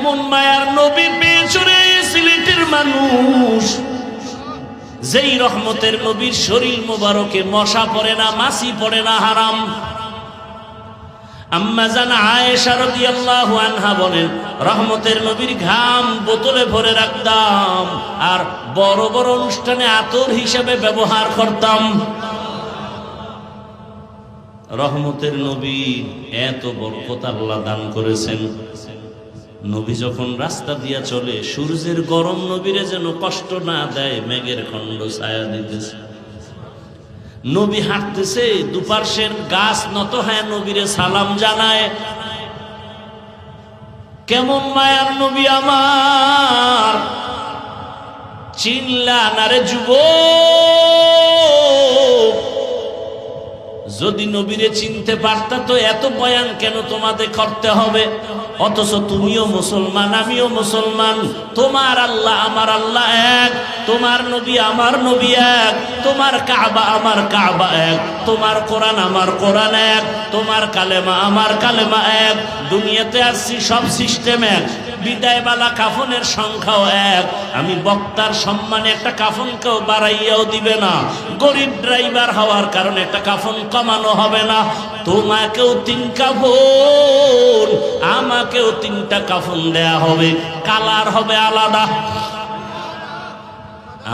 কেমন মায়ার নবী পেয়েছরে সিলেটের মানুষ। যেই রহমতের নবীর শরীর মোবারকে মশা পড়ে না মাসি পড়ে না, হারাম। রহমতের নবীর ঘাম বোতলে ভরে রাখতাম আর বড় বড় অনুষ্ঠানে আতর হিসেবে ব্যবহার করতাম। রহমতের নবী এত বরকত দান করেছেন। নবী যখন রাস্তা দিয়া চলে, সূর্যের গরম নবীরে যেন কষ্ট না দেয়, মেঘের খণ্ড ছায়া দিতেছে। নবী হাঁটতেছে দুপার্শ্বের গাছ নত হ্যাঁ নবীরে সালাম জানায়। কেমন মায়ার নবী আমার। চিনলা নারে যুব যদি নবীরে চিনতে পারতা তো এত বয়ান কেন তোমাদের করতে হবে? অথচ তুমিও মুসলমান, আমিও মুসলমান। তোমার আল্লাহ আমার আল্লাহ এক, তোমার নবী আমার নবী এক, তোমার কাবা আমার কাবা এক, তোমার কোরআন আমার কোরআন এক, তোমার কালেমা আমার কালেমা এক। দুনিয়াতে আসছি সব সিস্টেম এক। বিদায়বালা কাফনের সংখ্যাও এক। আমি বক্তার সম্মানে একটা কাফনকেও বাড়াইয়াও দিবে না। গরিব ড্রাইভার হওয়ার কারণে একটা কাফন কমানো হবে না। তোমাকেও তিন কাফন, আমাকেও তিনটা কাফন দেয়া হবে। কালার হবে আলাদা।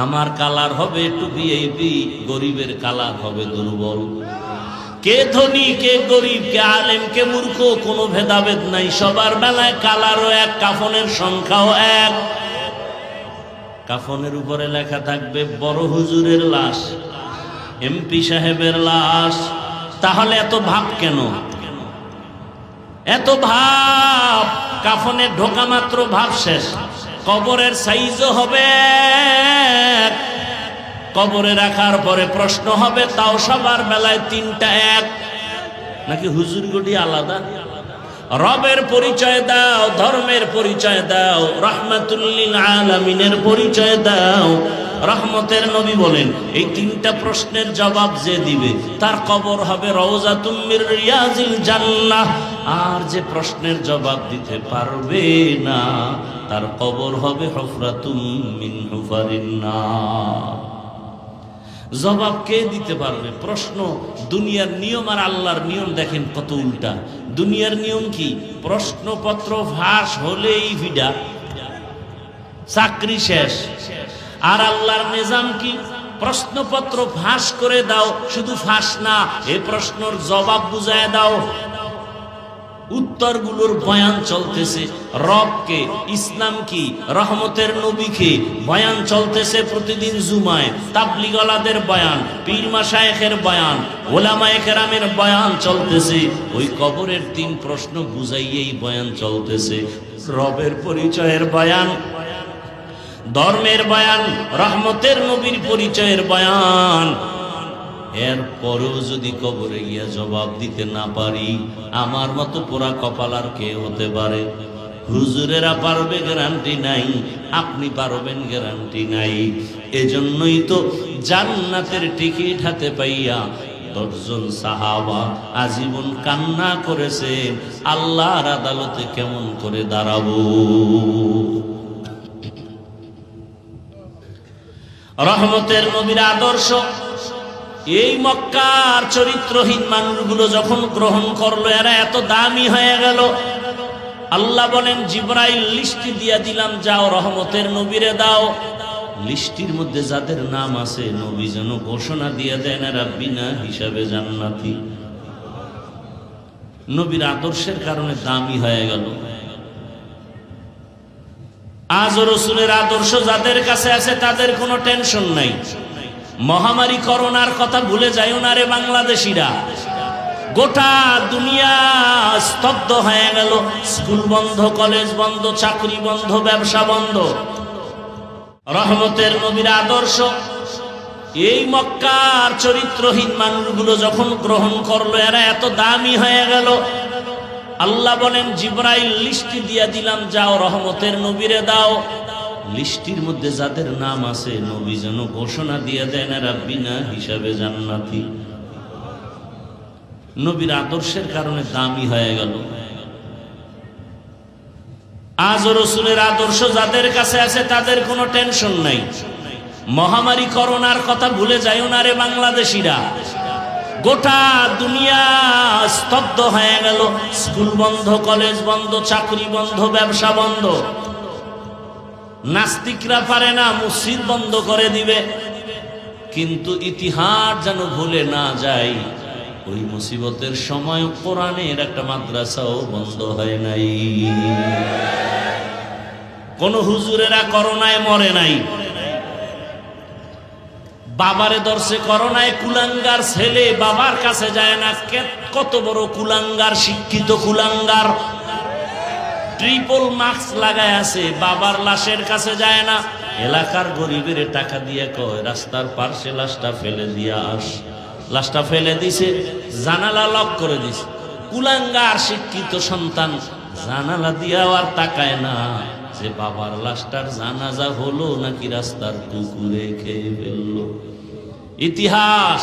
আমার কালার হবে একটু ভিআইপি গরিবের কালার হবে দুর্বল। কে ধনী, কে গরিব, কে আলেম, কে মূর্খ, কোনো ভেদাভেদ নাই। সবার বেলায় কালারও এক, কাফনের সংখ্যাও এক। কাফনের উপরে লেখা থাকবে, বড় হুজুরের লাশ, এমপি সাহেবের লাশ। তাহলে এত ভাব কেন? এত ভাব! কাফনের ঢোকা মাত্র ভাব শেষ। কবরের সাইজও হবে। কবরে রাখার পরে প্রশ্ন হবে, তাও সবার বেলায় তিনটা এক? নাকি হুজুর গুটি আলাদা? রবের পরিচয় দাও, ধর্মের পরিচয় দাও, রহমাতুল্লিল আলামিনের পরিচয় দাও। রহমতের নবী বলেন, এই তিনটা প্রশ্নের জবাব যে দিবে, তার কবর হবে রওজা তুমির রিয়াজিল জান্নাহ। আর যে প্রশ্নের জবাব দিতে পারবে না, তার কবর হবে হফরাতুম মিন হুফারিন্নার জবাব কে দিতে পারবে? প্রশ্ন, দুনিয়ার নিয়ম আর আল্লাহর নিয়ম দেখেন কত উল্টা। দুনিয়ার নিয়ম কি? প্রশ্নপত্র ফাঁস হলেই ভিডা চাকরি শেষ। আর আল্লাহর নিজাম কি? প্রশ্নপত্র ফাঁস করে দাও, শুধু ফাঁস না, এ প্রশ্নর জবাব বুঝায় দাও। উত্তরগুলোর বয়ান চলতেছে। রবকে ইসলাম কি রহমতের নবীকে বয়ান চলতেছে প্রতিদিন জুমায়। তাবলিগলাদের বয়ান, পীর মাসায়েখের বয়ান ওলামায়ে কেরামের বয়ান চলতেছে। ওই কবরের তিন প্রশ্ন বুঝাইয়েই বয়ান চলতেছে। রবের পরিচয়ের বয়ান, ধর্মের বয়ান, রহমতের নবীর পরিচয়ের বয়ান এর পরেও যদি কবরে গিয়া জবাব দিতে না পারি, আমার মতো পোড়া কপাল আর কে হতে পারে? হুজুরেরা পারবে গ্যারান্টি নাই, আপনি পারবেন গ্যারান্টি নাই। এজন্যই তো জান্নাতের টিকিট হাতে পাইয়া দশজন সাহাবা আজীবন কান্না করেছে, আল্লাহর আদালতে কেমন করে দাঁড়াবো? রহমতের নবীর আদর্শ এই মক্কার চরিত্রহীন মানুষগুলো যখন গ্রহণ করল, এরা এত দামি হয়ে গেল। আল্লাহ বলেন, জিব্রাইল লিস্টি দিয়া দিলাম, যাও রহমতের নবীরে দাও। লিস্টির মধ্যে যাদের নাম আছে, নবী যেন ঘোষণা দিয়ে দেন, এরা বিনা হিসাবে জান্নাতি। নবীর আদর্শের কারণে দামি হয়ে গেল। আজ রসুলের আদর্শ যাদের কাছে আছে, তাদের কোনো টেনশন নাই। মহামারী করোনার কথা ভুলে যাইও না রে বাংলাদেশিরা। গোটা দুনিয়া স্তব্ধ হয়ে গেল। স্কুল বন্ধ, কলেজ বন্ধ, চাকরি বন্ধ, ব্যবসা বন্ধ। রহমতের নবীর আদর্শ। এই মক্কার চরিত্রহীন মানুষগুলো যখন গ্রহণ করল, এরা এত দামি হয়ে গেল। আল্লাহ বলেন, জিব্রাইল লিস্টি দিয়া দিলাম, যাও রহমতের নবীরে দাও। লিস্টির মধ্যে যাদের নাম আছে, নবী যেন ঘোষণা দিয়ে দেন, এরা বিনা হিসাবে জান্নাতি। নবীর আদর্শের কারণে দামি হয়ে গেল। আজও রসুলের আদর্শ যাদের কাছে আছে, তাদের কোনো টেনশন নাই। মহামারী করোনার কথা ভুলে যাইও না রে বাংলাদেশিরা। গোটা দুনিয়া স্তব্ধ হয়ে গেল। স্কুল বন্ধ, কলেজ বন্ধ, চাকরি বন্ধ, ব্যবসা বন্ধ। নাস্তিকরা পারে না, মসজিদ বন্ধ করে দিবে। কিন্তু ইতিহাস যেন ভুলে না যায়, ওই মুসিবতের সময় কোরআনের একটা মাদ্রাসাও বন্ধ হয় নাই। কোন হুজুরেরা করোনায় মরে নাই। বাবারে দর্শে করোনায় কুলাঙ্গার ছেলে বাবার কাছে যায় না কত বড় কুলাঙ্গার, শিক্ষিত কুলাঙ্গার। ট্রিপল মাস্ক লাগায় আছে, বাবার লাশের কাছে যায় না। এলাকার গরিবের টাকা দিয়ে কয়, রাস্তার পার্শ্বে লাশটা ফেলে দিয়ে আস। লাশটা ফেলে দিছে, জানালা লক করে দিছে। কুলাঙ্গার শিক্ষিত সন্তান, জানালা দিয়াও আর তাকায় না। যে বাবার লাশটার জানাজা হলো নাকি রাস্তার কুকুরে খেয়ে ফেলল। ইতিহাস,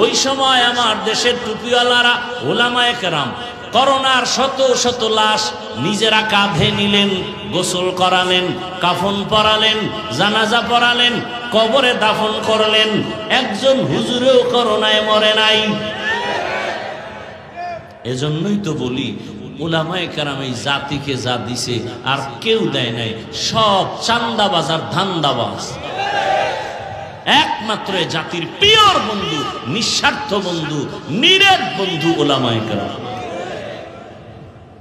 ওই সময় আমার দেশের টুপিওয়ালারা, ওলামায়ে কেরাম করোনার শত শত লাশ নিজেরা কাঁধে নিলেন, গোসল করালেন, কাফন পরালেন, জানাজা পরালেন, কবরে দাফন করলেন। একজন হুজুরেও করোনায় মরে নাই। এজন্যই তো বলি ওলামায়ে কেরাম এই জাতিকে যা দিছে আর কেউ দেয় নাই, সব চান্দাবাজ আর ধান্দাবাজ। একমাত্র জাতির পিওর বন্ধু, নিঃস্বার্থ বন্ধু, নিরেট বন্ধু ওলামায়ে কেরাম।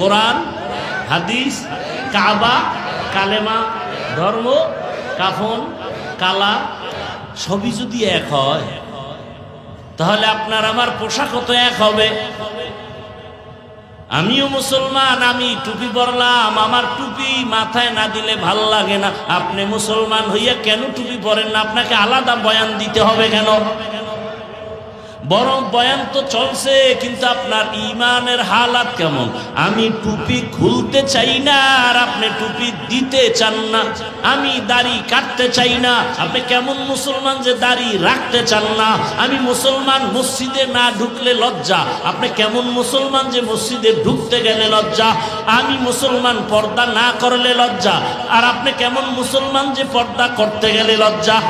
কোরআন, হাদিস, কাবা, কালেমা, ধর্ম, কাফন, কালা, সবই যদি এক হয়, তাহলে আপনার আমার পোশাকও তো এক হবে। আমিও মুসলমান, আমি টুপি পরলাম, আমার টুপি মাথায় না দিলে ভালো লাগে না। আপনি মুসলমান হইয়া কেন টুপি পরেন না? আপনাকে আলাদা বয়ান দিতে হবে কেন? বরং বয়ান তো চলছে, কিন্তু আপনার ইমানের হালাত কেমন? আমি টুপি খুলতে চাই না, আর আপনি টুপি দিতে চান না। আমি দাড়ি কাটতে চাই না। আপনি কেমন মুসলমান যে দাড়ি রাখতে চান না? আমি মুসলমান মসজিদে না ঢুকলে লজ্জা। আপনি কেমন মুসলমান যে মসজিদে ঢুকতে গেলে লজ্জা? আমি মুসলমান পর্দা না করলে লজ্জা। আর আপনি কেমন মুসলমান যে পর্দা করতে গেলে লজ্জা?